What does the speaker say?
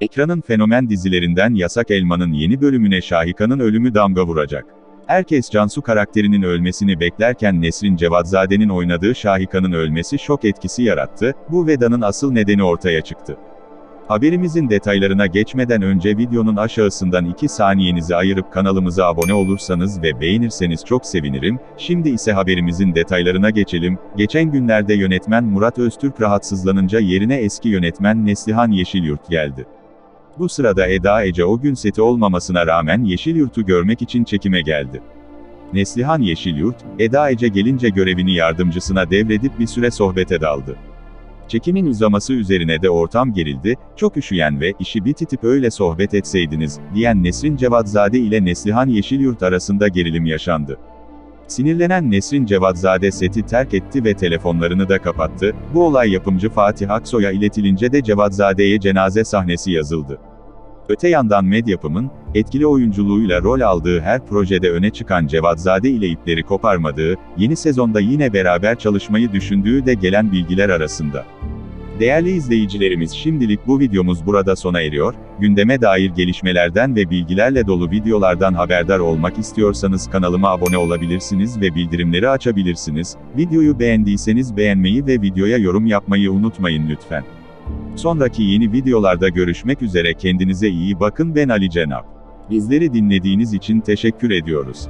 Ekranın fenomen dizilerinden Yasak Elma'nın yeni bölümüne Şahika'nın ölümü damga vuracak. Herkes Cansu karakterinin ölmesini beklerken Nesrin Cevadzade'nin oynadığı Şahika'nın ölmesi şok etkisi yarattı, bu vedanın asıl nedeni ortaya çıktı. Haberimizin detaylarına geçmeden önce videonun aşağısından 2 saniyenizi ayırıp kanalımıza abone olursanız ve beğenirseniz çok sevinirim. Şimdi ise haberimizin detaylarına geçelim. Geçen günlerde yönetmen Murat Öztürk rahatsızlanınca yerine eski yönetmen Neslihan Yeşilyurt geldi. Bu sırada Eda Ece o gün seti olmamasına rağmen Yeşilyurt'u görmek için çekime geldi. Neslihan Yeşilyurt, Eda Ece gelince görevini yardımcısına devredip bir süre sohbete daldı. Çekimin uzaması üzerine de ortam gerildi, çok üşüyen ve işi bititip öyle sohbet etseydiniz, diyen Nesrin Cevatzade ile Neslihan Yeşilyurt arasında gerilim yaşandı. Sinirlenen Nesrin Cevatzade seti terk etti ve telefonlarını da kapattı, bu olay yapımcı Fatih Aksoy'a iletilince de Cevatzade'ye cenaze sahnesi yazıldı. Öte yandan Medyapım'ın, etkili oyunculuğuyla rol aldığı her projede öne çıkan Cevatzade ile ipleri koparmadığı, yeni sezonda yine beraber çalışmayı düşündüğü de gelen bilgiler arasında. Değerli izleyicilerimiz şimdilik bu videomuz burada sona eriyor, gündeme dair gelişmelerden ve bilgilerle dolu videolardan haberdar olmak istiyorsanız kanalıma abone olabilirsiniz ve bildirimleri açabilirsiniz, videoyu beğendiyseniz beğenmeyi ve videoya yorum yapmayı unutmayın lütfen. Sonraki yeni videolarda görüşmek üzere kendinize iyi bakın ben Ali Cenap. Bizleri dinlediğiniz için teşekkür ediyoruz.